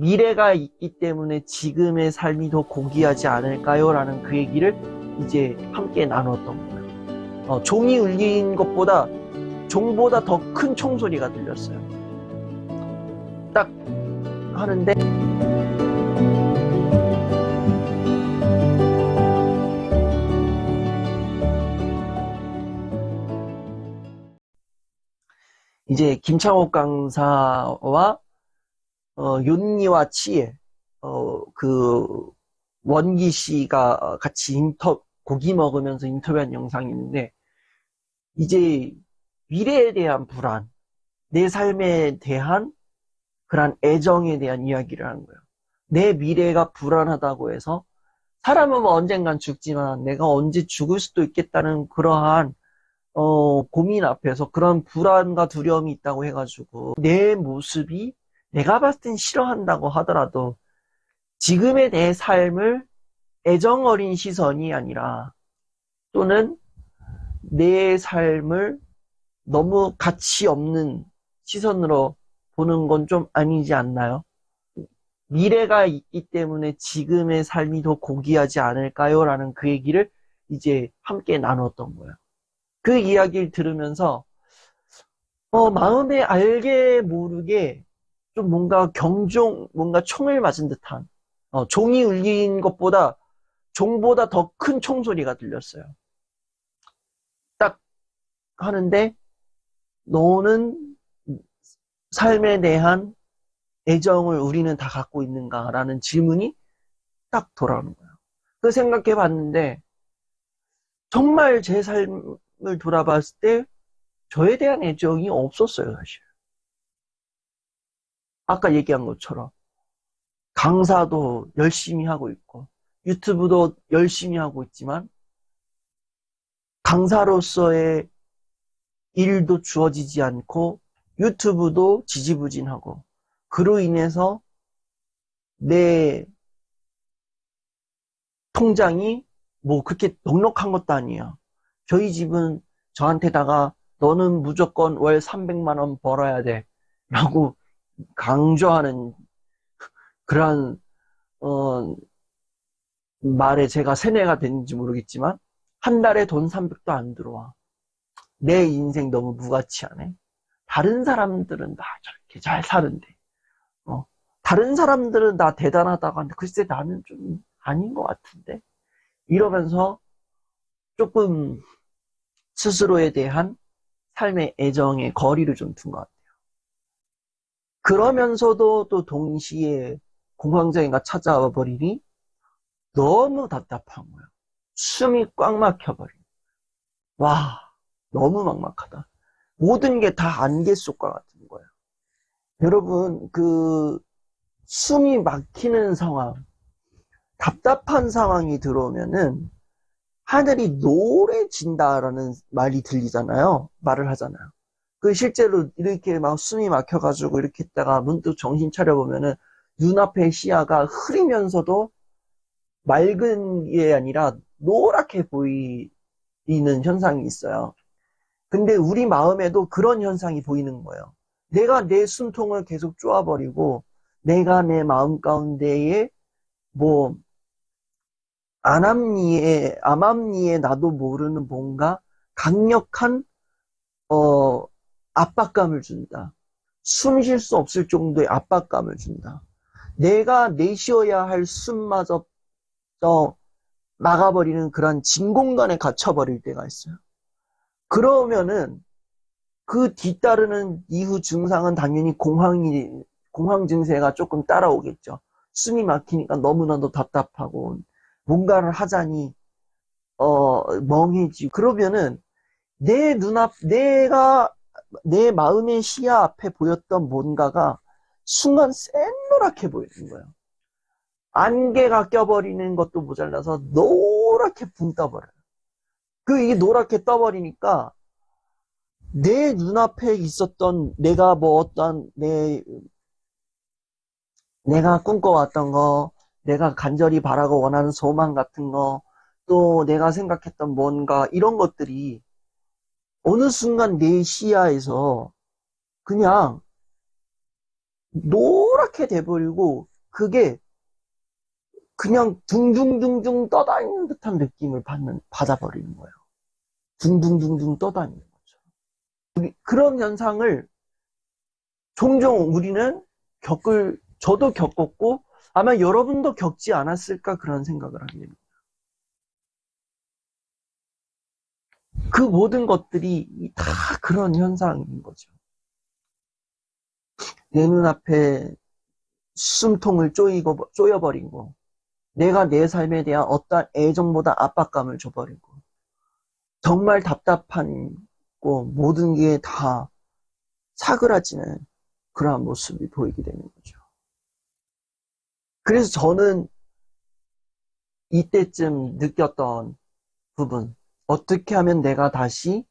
미래가 있기 때문에 지금의 삶이 더 고귀하지 않을까요? 라는 그 얘기를 이제 함께 나눴던 거예요. 어, 종이 울린 것보다 종보다 더 큰 총소리가 들렸어요. 딱 하는데 이제 김창옥 강사와 어, 윤리와 치에 어, 그 원기 씨가 같이 인터 고기 먹으면서 인터뷰한 영상이 있는데 이제 미래에 대한 불안, 내 삶에 대한 그런 애정에 대한 이야기를 하는 거예요. 내 미래가 불안하다고 해서 사람은 뭐 언젠간 죽지만 내가 언제 죽을 수도 있겠다는 그러한 어, 고민 앞에서 그런 불안과 두려움이 있다고 해가지고 내 모습이 내가 봤을 땐 싫어한다고 하더라도 지금의 내 삶을 애정 어린 시선이 아니라 또는 내 삶을 너무 가치 없는 시선으로 보는 건 좀 아니지 않나요? 미래가 있기 때문에 지금의 삶이 더 고귀하지 않을까요? 라는 그 얘기를 이제 함께 나눴던 거예요. 그 이야기를 들으면서 어, 마음에 알게 모르게 좀 뭔가 경종, 뭔가 총을 맞은 듯한 어, 종이 울린 것보다 종보다 더 큰 총소리가 들렸어요. 딱 하는데 너는 삶에 대한 애정을 우리는 다 갖고 있는가라는 질문이 딱 돌아오는 거예요. 그 생각해 봤는데 정말 제 삶을 돌아봤을 때 저에 대한 애정이 없었어요, 사실. 아까 얘기한 것처럼 강사도 열심히 하고 있고 유튜브도 열심히 하고 있지만 강사로서의 일도 주어지지 않고 유튜브도 지지부진하고 그로 인해서 내 통장이 뭐 그렇게 넉넉한 것도 아니에요. 저희 집은 저한테다가 너는 무조건 월 300만 원 벌어야 돼 라고 강조하는 그러한 어, 말에 제가 세뇌가 됐는지 모르겠지만 한 달에 돈 300도 안 들어와. 내 인생 너무 무가치하네. 다른 사람들은 다 저렇게 잘 사는데, 어, 다른 사람들은 다 대단하다고 하는데, 글쎄 나는 좀 아닌 것 같은데? 이러면서 조금 스스로에 대한 삶의 애정의 거리를 좀 둔 것 같아요. 그러면서도 또 동시에 공황장애가 찾아와 버리니 너무 답답한 거예요. 숨이 꽉 막혀버린. 와, 너무 막막하다. 모든 게 다 안개 속과 같은 거예요. 여러분, 그, 숨이 막히는 상황, 답답한 상황이 들어오면은 하늘이 노래진다라는 말이 들리잖아요. 말을 하잖아요. 그 실제로 이렇게 막 숨이 막혀가지고 이렇게 있다가 문득 정신 차려보면은 눈앞의 시야가 흐리면서도 맑은 게 아니라 노랗게 보이는 현상이 있어요. 근데 우리 마음에도 그런 현상이 보이는 거예요. 내가 내 숨통을 계속 쪼아버리고 내가 내 마음 가운데에 뭐 안암리에 암암리에 나도 모르는 뭔가 강력한 어 압박감을 준다. 숨 쉴 수 없을 정도의 압박감을 준다. 내가 내쉬어야 할 숨마저 또 막아버리는 그런 진공간에 갇혀버릴 때가 있어요. 그러면은 그 뒤따르는 이후 증상은 당연히 공황이, 공황 증세가 조금 따라오겠죠. 숨이 막히니까 너무나도 답답하고 뭔가를 하자니 어 멍해지고 그러면은 내 눈앞 내가 내 마음의 시야 앞에 보였던 뭔가가 순간 샛노랗게 보이는 거예요. 안개가 껴버리는 것도 모자라서 노랗게 붕 떠버려요. 그 이게 노랗게 떠버리니까 내 눈앞에 있었던 내가 뭐 어떤 내 내가 꿈꿔왔던 거, 내가 간절히 바라고 원하는 소망 같은 거, 또 내가 생각했던 뭔가 이런 것들이 어느 순간 내 시야에서 그냥 하얗게 돼버리고 그게 그냥 둥둥둥둥 떠다니는 듯한 느낌을 받는, 받아버리는 거예요. 둥둥둥둥 떠다니는 거죠. 그런 현상을 종종 우리는 겪을, 저도 겪었고 아마 여러분도 겪지 않았을까 그런 생각을 됩니다. 그 모든 것들이 다 그런 현상인 거죠. 내 눈앞에 숨통을 쪼이고, 쪼여버리고, 내가 내 삶에 대한 어떠한 애정보다 압박감을 줘버리고, 정말 답답한 고 모든 게 다 사그라지는 그러한 모습이 보이게 되는 거죠. 그래서 저는 이때쯤 느꼈던 부분, 어떻게 하면 내가 다시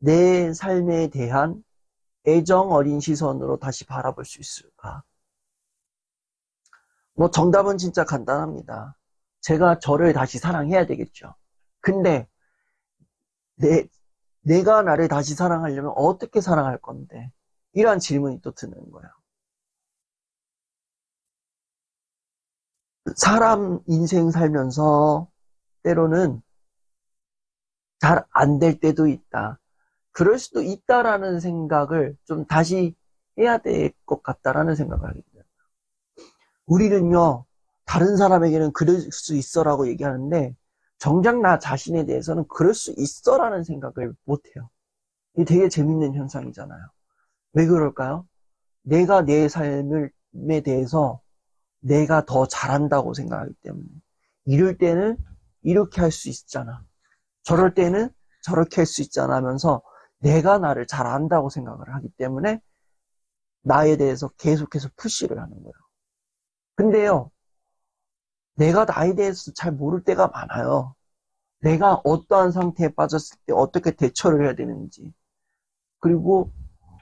내 삶에 대한 애정 어린 시선으로 다시 바라볼 수 있을까? 뭐 정답은 진짜 간단합니다. 제가 저를 다시 사랑해야 되겠죠. 근데 내, 내가 나를 다시 사랑하려면 어떻게 사랑할 건데? 이러한 질문이 또 드는 거예요. 사람 인생 살면서 때로는 잘 안 될 때도 있다. 그럴 수도 있다라는 생각을 좀 다시 해야 될 것 같다라는 생각을 하게 돼요. 우리는요, 다른 사람에게는 그럴 수 있어라고 얘기하는데, 정작 나 자신에 대해서는 그럴 수 있어라는 생각을 못해요. 이게 되게 재밌는 현상이잖아요. 왜 그럴까요? 내가 내 삶에 대해서 내가 더 잘한다고 생각하기 때문에. 이럴 때는 이렇게 할 수 있잖아. 저럴 때는 저렇게 할 수 있잖아 하면서 내가 나를 잘 안다고 생각을 하기 때문에 나에 대해서 계속해서 푸시를 하는 거예요. 근데요, 내가 나에 대해서 잘 모를 때가 많아요. 내가 어떠한 상태에 빠졌을 때 어떻게 대처를 해야 되는지, 그리고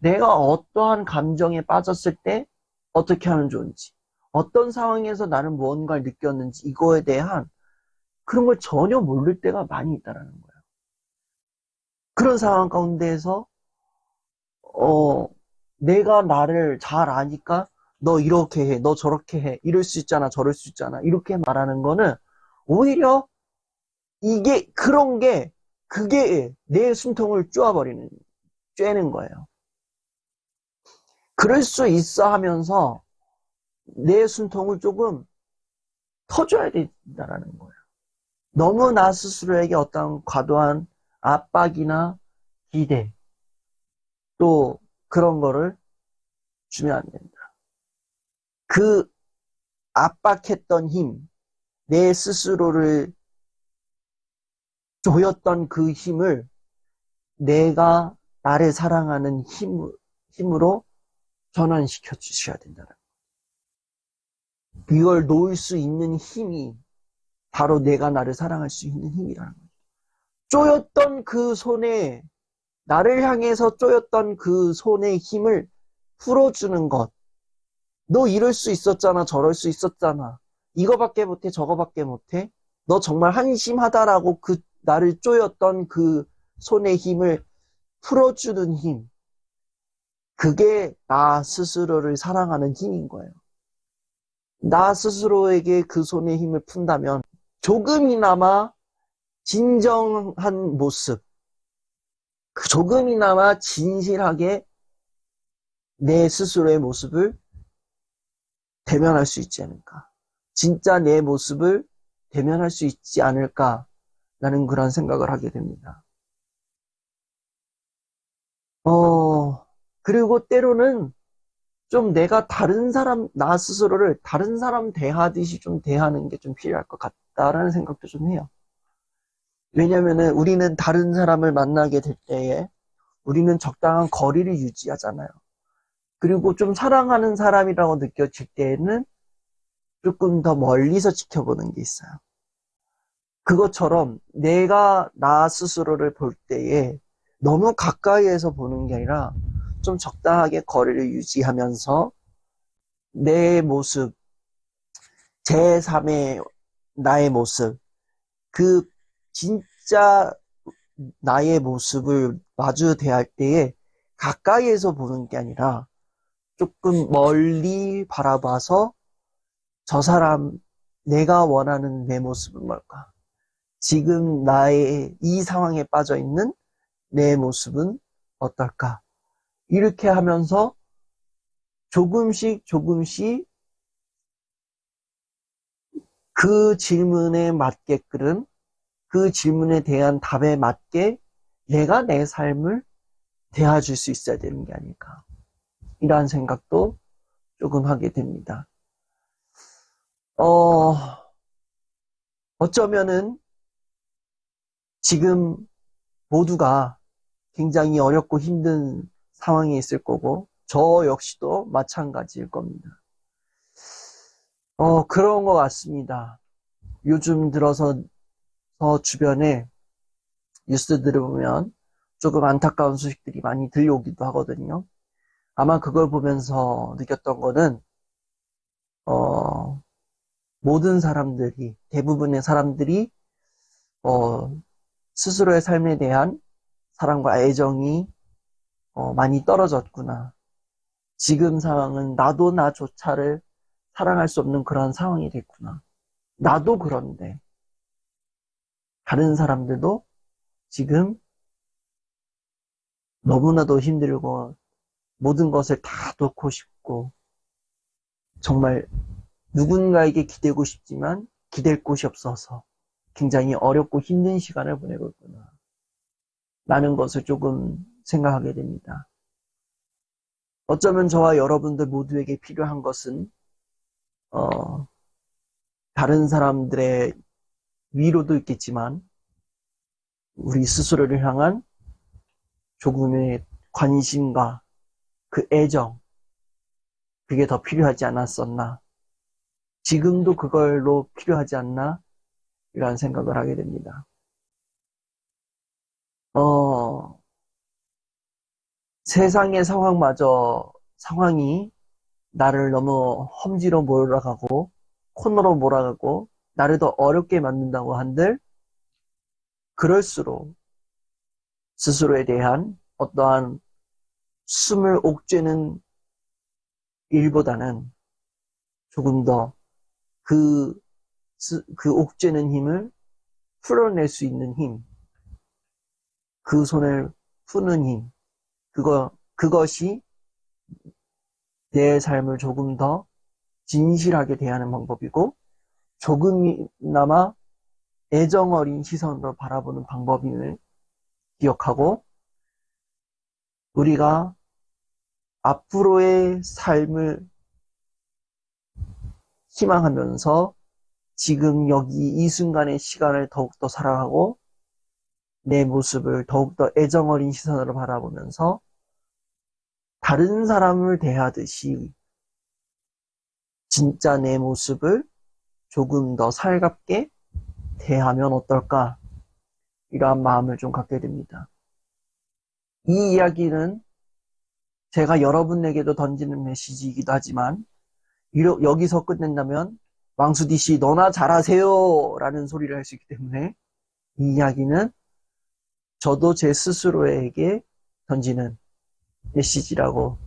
내가 어떠한 감정에 빠졌을 때 어떻게 하면 좋은지, 어떤 상황에서 나는 무언가를 느꼈는지, 이거에 대한 그런 걸 전혀 모를 때가 많이 있다라는 거예요. 그런 상황 가운데에서, 어, 내가 나를 잘 아니까 너 이렇게 해, 너 저렇게 해, 이럴 수 있잖아, 저럴 수 있잖아, 이렇게 말하는 거는 오히려 이게, 그런 게, 그게 내 숨통을 쪼아버리는, 쬐는 거예요. 그럴 수 있어 하면서 내 숨통을 조금 터줘야 된다라는 거예요. 너무 나 스스로에게 어떤 과도한 압박이나 기대, 또 그런 거를 주면 안 된다. 그 압박했던 힘, 내 스스로를 조였던 그 힘을 내가 나를 사랑하는 힘, 힘으로 전환시켜 주셔야 된다는 거예요. 이걸 놓을 수 있는 힘이 바로 내가 나를 사랑할 수 있는 힘이라는 거죠. 쪼였던 그 손에, 나를 향해서 쪼였던 그 손의 힘을 풀어주는 것. 너 이럴 수 있었잖아, 저럴 수 있었잖아. 이거밖에 못해, 저거밖에 못해. 너 정말 한심하다라고 그 나를 쪼였던 그 손의 힘을 풀어주는 힘. 그게 나 스스로를 사랑하는 힘인 거예요. 나 스스로에게 그 손의 힘을 푼다면 조금이나마 진정한 모습, 그 조금이나마 진실하게 내 스스로의 모습을 대면할 수 있지 않을까. 진짜 내 모습을 대면할 수 있지 않을까라는 그런 생각을 하게 됩니다. 어, 그리고 때로는 좀 내가 다른 사람, 나 스스로를 다른 사람 대하듯이 좀 대하는 게 좀 필요할 것 같 다라는 생각도 좀 해요. 왜냐면은 우리는 다른 사람을 만나게 될 때에 우리는 적당한 거리를 유지하잖아요. 그리고 좀 사랑하는 사람이라고 느껴질 때에는 조금 더 멀리서 지켜보는 게 있어요. 그것처럼 내가 나 스스로를 볼 때에 너무 가까이에서 보는 게 아니라 좀 적당하게 거리를 유지하면서 내 모습, 제3의 나의 모습, 그 진짜 나의 모습을 마주 대할 때에 가까이에서 보는 게 아니라 조금 멀리 바라봐서 저 사람, 내가 원하는 내 모습은 뭘까? 지금 나의 이 상황에 빠져 있는 내 모습은 어떨까? 이렇게 하면서 조금씩 조금씩 그 질문에 맞게끔 그 질문에 대한 답에 맞게 내가 내 삶을 대해줄 수 있어야 되는 게 아닐까. 이러한 생각도 조금 하게 됩니다. 어, 어쩌면은 지금 모두가 굉장히 어렵고 힘든 상황에 있을 거고, 저 역시도 마찬가지일 겁니다. 어, 그런 것 같습니다. 요즘 들어서 저 주변에 뉴스들을 보면 조금 안타까운 소식들이 많이 들려오기도 하거든요. 아마 그걸 보면서 느꼈던 거는, 어, 모든 사람들이, 대부분의 사람들이, 어, 스스로의 삶에 대한 사랑과 애정이, 어, 많이 떨어졌구나. 지금 상황은 나도 나조차를 사랑할 수 없는 그런 상황이 됐구나. 나도 그런데, 다른 사람들도 지금 너무나도 힘들고 모든 것을 다 놓고 싶고 정말 누군가에게 기대고 싶지만 기댈 곳이 없어서 굉장히 어렵고 힘든 시간을 보내고 있구나. 라는 것을 조금 생각하게 됩니다. 어쩌면 저와 여러분들 모두에게 필요한 것은 어, 다른 사람들의 위로도 있겠지만 우리 스스로를 향한 조금의 관심과 그 애정, 그게 더 필요하지 않았었나. 지금도 그걸로 필요하지 않나. 이런 생각을 하게 됩니다. 어, 세상의 상황마저, 상황이 나를 너무 험지로 몰아가고, 코너로 몰아가고, 나를 더 어렵게 만든다고 한들, 그럴수록 스스로에 대한 어떠한 숨을 옥죄는 일보다는 조금 더 그, 그 옥죄는 힘을 풀어낼 수 있는 힘, 그 손을 푸는 힘, 그거, 그것이 내 삶을 조금 더 진실하게 대하는 방법이고, 조금이나마 애정 어린 시선으로 바라보는 방법임을 기억하고, 우리가 앞으로의 삶을 희망하면서 지금 여기 이 순간의 시간을 더욱더 사랑하고 내 모습을 더욱더 애정 어린 시선으로 바라보면서 다른 사람을 대하듯이 진짜 내 모습을 조금 더 살갑게 대하면 어떨까? 이러한 마음을 좀 갖게 됩니다. 이 이야기는 제가 여러분에게도 던지는 메시지이기도 하지만 여기서 끝낸다면 왕수디 씨 너나 잘하세요 라는 소리를 할 수 있기 때문에 이 이야기는 저도 제 스스로에게 던지는 메시지라고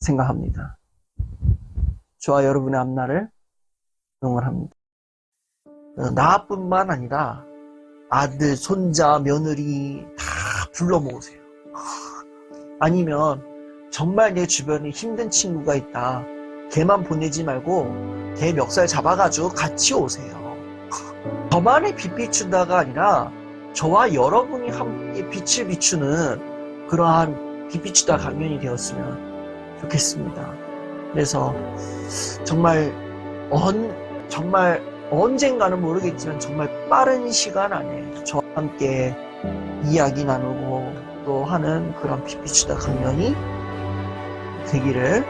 생각합니다. 저와 여러분의 앞날을 응원합니다. 어, 나뿐만 아니라 아들, 손자, 며느리 다 불러 모으세요. 아니면 정말 내 주변에 힘든 친구가 있다. 걔만 보내지 말고 걔 멱살 잡아가지고 같이 오세요. 저만의 빛 비춘다가 아니라 저와 여러분이 함께 빛을 비추는 그러한 빛 비추다 강연이 되었으면 좋겠습니다. 그래서 정말 언 정말 언젠가는 모르겠지만 정말 빠른 시간 안에 저와 함께 이야기 나누고 또 하는 그런 빛 비추다 강연이 되기를